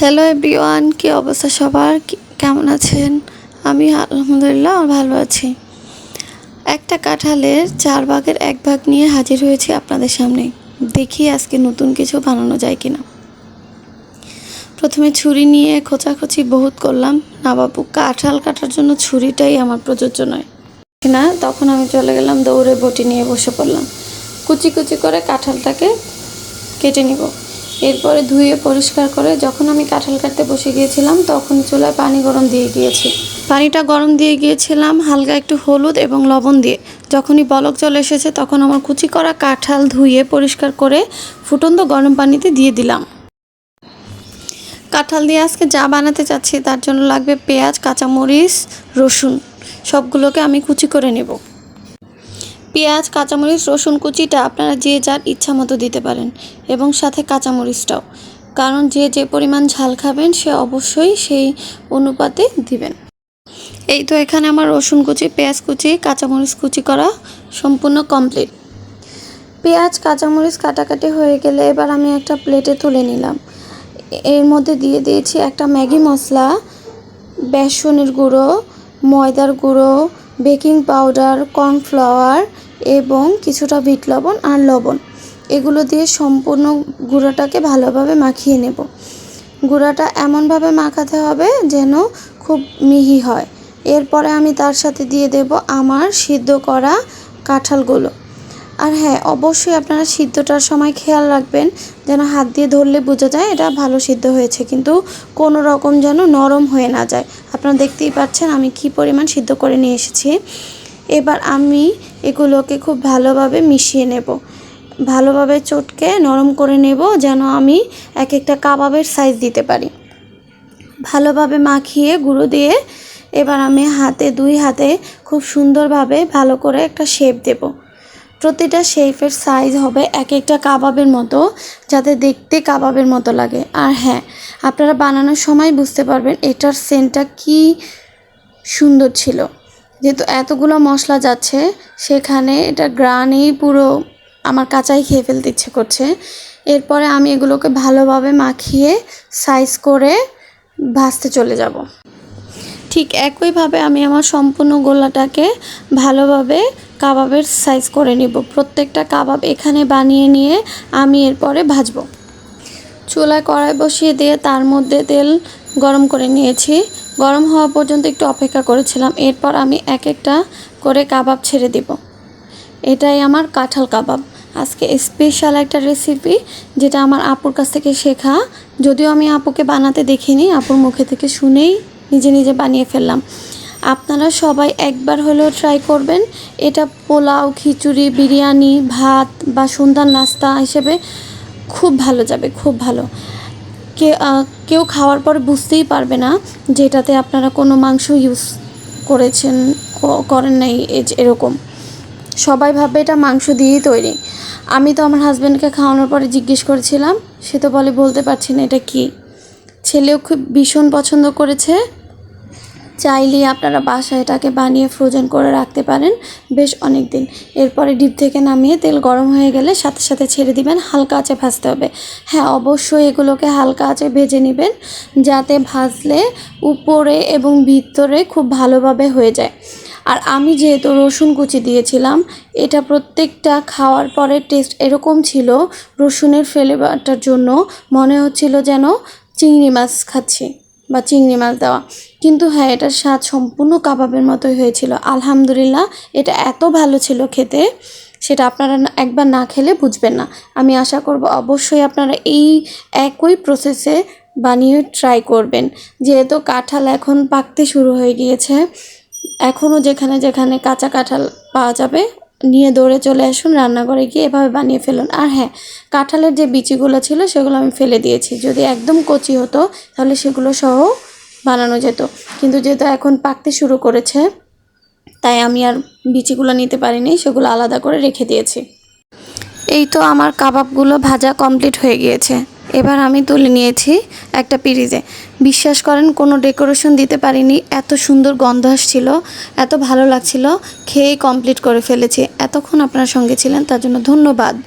Hello everyone কী অবস্থা সবার? কেমন আছেন? আমি আলহামদুলিল্লাহ ভালো আছি। একটা কাঁঠালের চার ভাগের এক ভাগ নিয়ে হাজির হয়েছি আপনাদের সামনে। দেখি আজকে নতুন কিছু বানানো যায় কিনা। প্রথমে ছুরি নিয়ে খোঁচাখুচি বহুত করলাম। না বাবু, কাঁঠাল কাটার জন্য ছুরিটাই আমার প্রযোজ্য নয়। না, তখন আমি চলে গেলাম, দৌড়ে বটি নিয়ে বসে পড়লাম। কুচি কুচি করে কাঁঠালটাকে কেটে নিব। এরপরে ধুয়ে পরিষ্কার করে যখন আমি কাঁঠাল কাটতে বসে গিয়েছিলাম, তখন চুলায় পানি গরম দিয়ে গিয়েছি। পানিটা গরম দিয়ে গিয়েছিলাম, হালকা একটু হলুদ এবং লবণ দিয়ে। যখনই বলক জল এসেছে, তখন আমার কুচি করা কাঁঠাল ধুয়ে পরিষ্কার করে ফুটন্ত গরম পানিতে দিয়ে দিলাম। কাঁঠাল দিয়ে আজকে যা বানাতে চাচ্ছি, তার জন্য লাগবে পেঁয়াজ, কাঁচামরিচ, রসুন। সবগুলোকে আমি কুচি করে নেব। পেঁয়াজ, কাঁচামরিচ, রসুন কুচিটা আপনারা যে যার ইচ্ছা মতো দিতে পারেন এবং সাথে কাঁচামরিচটাও। কারণ যে যে পরিমাণ ঝাল খাবেন সে অবশ্যই সেই অনুপাতে দিবেন। এই তো এখানে আমার রসুন কুচি, পেঁয়াজ কুচি, কাঁচামরিচ কুচি করা সম্পূর্ণ কমপ্লিট। পেঁয়াজ, কাঁচামরিচ কাটাকাটি হয়ে গেলে এবার আমি একটা প্লেটে তুলে নিলাম। এর মধ্যে দিয়ে দিয়েছি একটা ম্যাগি মশলা, বেসনের গুঁড়ো, ময়দার গুঁড়ো বেকিং পাউডার, কর্নফ্লাওয়ার এবং কিছুটা বিট লবণ আর লবণ। এগুলো দিয়ে সম্পূর্ণ গুঁড়োটাকে ভালোভাবে মাখিয়ে নেব। গুঁড়াটা এমনভাবে মাখাতে হবে যেন খুব মিহি হয়। এরপরে আমি তার সাথে দিয়ে দেব আমার সিদ্ধ করা কাঁঠালগুলো। আর হ্যাঁ অবশ্যই আপনারা সিদ্ধটার সময় খেয়াল রাখবেন, যেন হাত দিয়ে ধরলে বোঝা যায় এটা ভালো সিদ্ধ হয়েছে, কিন্তু কোনো রকম যেন নরম হয়ে না যায়। আপনারা দেখতেই পাচ্ছেন আমি কি পরিমাণ সিদ্ধ করে নিয়ে এসেছি। এবার আমি এগুলোকে খুব ভালোভাবে মিশিয়ে নেব। ভালোভাবে চটকে নরম করে নেব, যেন আমি এক একটা কাবাবের সাইজ দিতে পারি। ভালোভাবে মাখিয়ে গুঁড়ো দিয়ে এবার আমি হাতে, দুই হাতে খুব সুন্দরভাবে ভালো করে একটা শেপ দেব। প্রতিটা শেফের সাইজ হবে এক একটা কাবাবের মতো, যাতে দেখতে কাবাবের মতো লাগে। আর হ্যাঁ আপনারা বানানোর সময় বুঝতে পারবেন এটার সেন্টটা কি সুন্দর ছিল। যেহেতু এতগুলো মশলা যাচ্ছে, সেখানে এটা গ্রানেই পুরো আমার কাঁচাই খেয়ে ফেলতে ইচ্ছে করছে। এরপরে আমি এগুলোকে ভালোভাবে মাখিয়ে সাইজ করে ভাজতে চলে যাব। ঠিক একইভাবে আমি আমার সম্পূর্ণ গোলাটাকে ভালোভাবে কাবাবের সাইজ করে নিব। প্রত্যেকটা কাবাব এখানে বানিয়ে নিয়ে আমি এরপরে ভাজবো। চুলায় কড়াই বসিয়ে দিয়ে তার মধ্যে তেল গরম করে নিয়েছি। গরম হওয়া পর্যন্ত একটু অপেক্ষা করেছিলাম। এরপর আমি এক একটা করে কাবাব ছেড়ে দিব। এটাই আমার কাঁঠাল কাবাব। আজকে স্পেশাল একটা রেসিপি যেটা আমার আপুর কাছ থেকে শেখা। যদিও আমি আপুকে বানাতে দেখিনি, আপুর মুখে থেকে শুনেই নিজে নিজে বানিয়ে ফেললাম। আপনারা সবাই একবার হলেও ট্রাই করবেন। এটা পোলাও, খিচুড়ি, বিরিয়ানি, ভাত বা সুন্দর নাস্তা হিসেবে খুব ভালো যাবে, খুব ভালো। কে কেউ খাওয়ার পর বুঝতেই পারবে না যে এটাতে আপনারা কোনো মাংস ইউজ করেছেন করেন নাই এরকম। সবাই ভাববে এটা মাংস দিয়েই তৈরি। আমি তো আমার হাজব্যান্ডকে খাওয়ানোর পরে জিজ্ঞেস করেছিলাম, সে তো বলে বলতে পারছি না এটা কি। ছেলেও খুব ভীষণ পছন্দ করেছে। চাইলেই আপনারা বাসায় এটাকে বানিয়ে ফ্রোজেন করে রাখতে পারেন বেশ অনেক দিন এরপরে ডিপ থেকে নামিয়ে তেল গরম হয়ে গেলে সাথে সাথে ছেড়ে দিবেন, হালকা আঁচে ভাজতে হবে। হ্যাঁ অবশ্যই এগুলোকে হালকা আঁচে ভেজে নেবেন যাতে ভাজলে উপরে এবং ভিতরে খুব ভালোভাবে হয়ে যায়। আর আমি যেহেতু রসুন কুচি দিয়েছিলাম, এটা প্রত্যেকটা খাওয়ার পরে টেস্ট এরকম ছিল, রসুনের ফ্লেভারটার জন্য মনে হচ্ছিল যেন চিংড়ি মাছ খাচ্ছি। বা চিংড়ি মাছ দেওয়া। কিন্তু হ্যাঁ এটার স্বাদ সম্পূর্ণ কাবাবের মতোই হয়েছিল। আলহামদুলিল্লাহ, এটা এত ভালো ছিল খেতে, সেটা আপনারা একবার না খেলে বুঝবেন না। আমি আশা করব অবশ্যই আপনারা এই একই প্রসেসে বানিয়ে ট্রাই করবেন। যেহেতু কাঁঠাল এখন পাকতে শুরু হয়ে গিয়েছে এখনও যেখানে যেখানে কাঁচা কাঁঠাল পাওয়া যাবে নিয়ে দৌড়ে চলে আসুন, রান্নাঘরে গিয়ে এভাবে বানিয়ে ফেলুন। আর হ্যাঁ কাঁঠালের যে বিচিগুলো ছিল সেগুলো আমি ফেলে দিয়েছি। যদি একদম কচি হতো, তাহলে সেগুলো সহ বানানো যেত। কিন্তু যেহেতু এখন পাকতে শুরু করেছে, তাই আমি আর বিচিগুলো নিতে পারিনি, সেগুলো আলাদা করে রেখে দিয়েছি। এই তো আমার কাবাবগুলো ভাজা কমপ্লিট হয়ে গিয়েছে। এবার আমি তুলে নিয়েছি একটা পিরিজে। বিশ্বাস করেন, কোনো ডেকোরেশন দিতে পারিনি। এত সুন্দর গন্ধ আসছিল, এত ভালো লাগছিল। খেয়ে কমপ্লিট করে ফেলেছি। এতক্ষণ আপনার সঙ্গে ছিলেন, তার জন্য ধন্যবাদ।